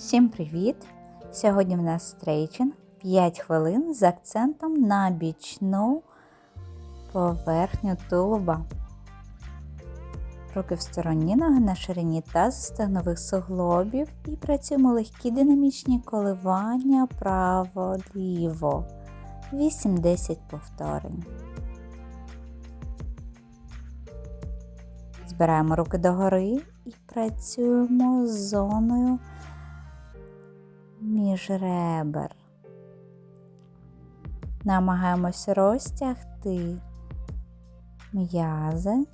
Всім привіт! Сьогодні в нас стрейчинг 5 хвилин з акцентом на бічну поверхню тулуба. Руки в стороні ноги на ширині тазу стегнових суглобів і працюємо легкі динамічні коливання право-ліво. 8-10 повторень. Збираємо руки догори і працюємо з зоною між ребер. Намагаємось розтягти м'язи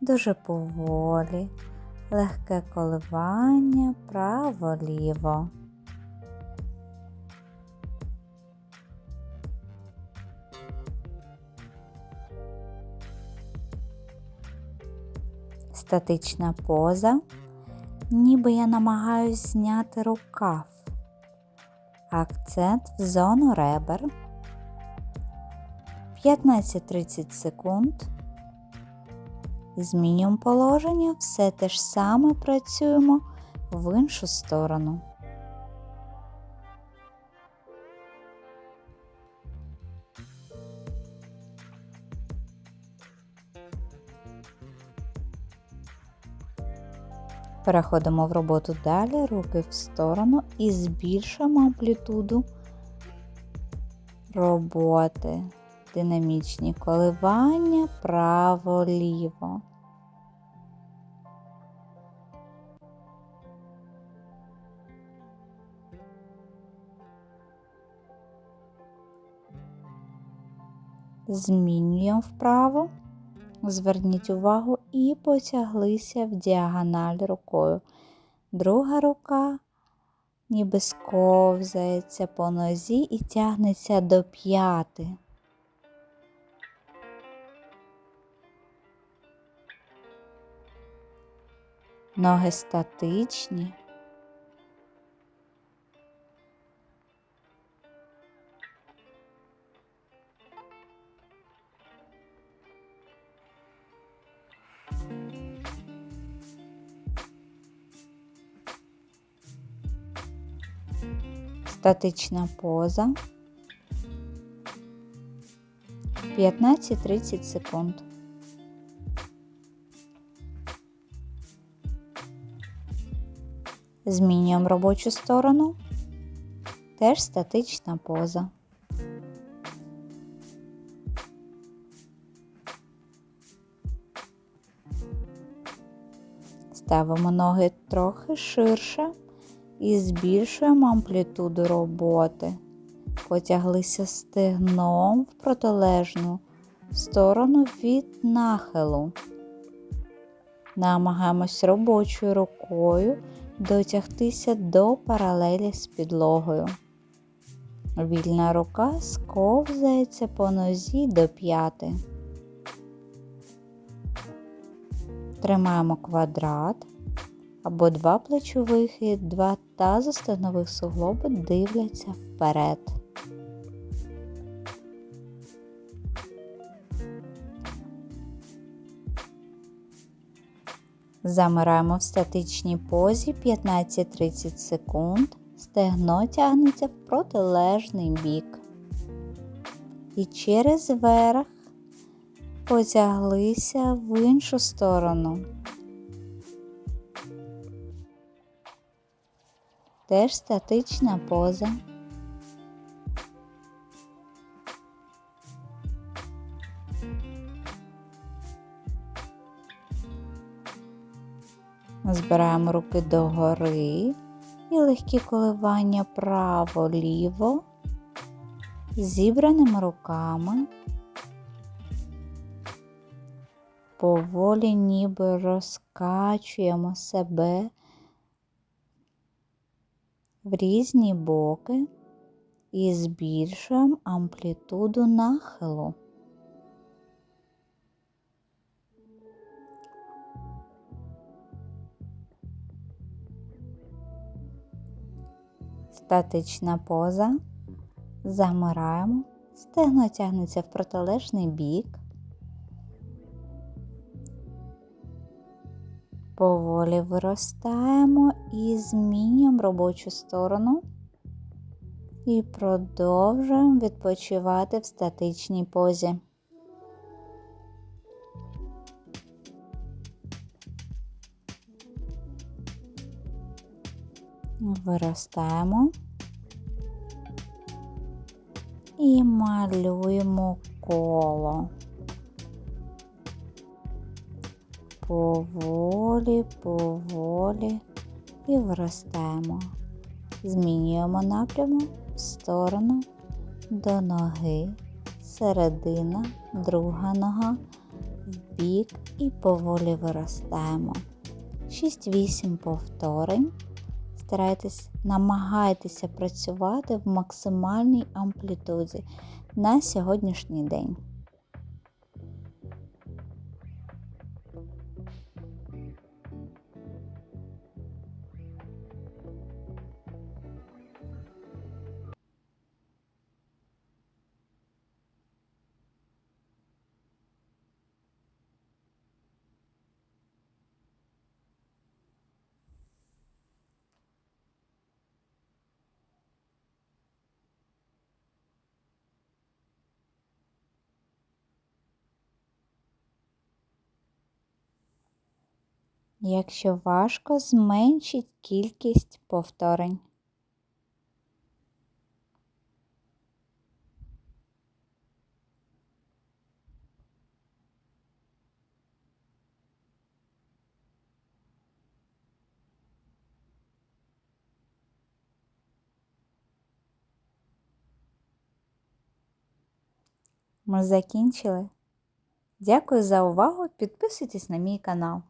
дуже поволі, легке коливання право-ліво. Статична поза ніби я намагаюсь зняти рукав. Акцент в зону ребер. 15-30 секунд. Змінюємо положення, все те ж саме працюємо в іншу сторону. Переходимо в роботу далі, руки в сторону і збільшуємо амплітуду роботи. Динамічні коливання право-ліво. Змінюємо вправо. Зверніть увагу і потяглися в діагональ рукою. Друга рука ніби сковзається по нозі і тягнеться до п'яти. Ноги статичні. Статична поза 15-30 секунд. Змінюємо робочу сторону. Теж статична поза. Ставимо ноги трохи ширше і збільшуємо амплітуду роботи. Потяглися стегном в протилежну сторону від нахилу. Намагаємось робочою рукою дотягтися до паралелі з підлогою. Вільна рука сковзається по нозі до п'яти. Тримаємо квадрат або два плечових і два тазостегнових суглоби дивляться вперед. Замираємо в статичній позі 15-30 секунд. Стегно тягнеться в протилежний бік. І через верх потяглися в іншу сторону. Теж статична поза. Збираємо руки догори і легкі коливання право-ліво, зібраними руками, поволі ніби розкачуємо себе в різні боки і збільшуємо амплітуду нахилу. Статична поза. Замираємо, стегно тягнеться в протилежний бік. Поволі виростаємо і змінюємо робочу сторону. І продовжуємо відпочивати в статичній позі. Виростаємо і малюємо коло. Поволі, поволі і виростаємо. Змінюємо напрямок в сторону до ноги, середина, друга нога, в бік і поволі виростаємо. 6-8 повторень. Старайтесь, намагайтеся працювати в максимальній амплітуді на сьогоднішній день. Якщо важко, зменшіть кількість повторень. Ми закінчили. Дякую за увагу. Підписуйтесь на мій канал.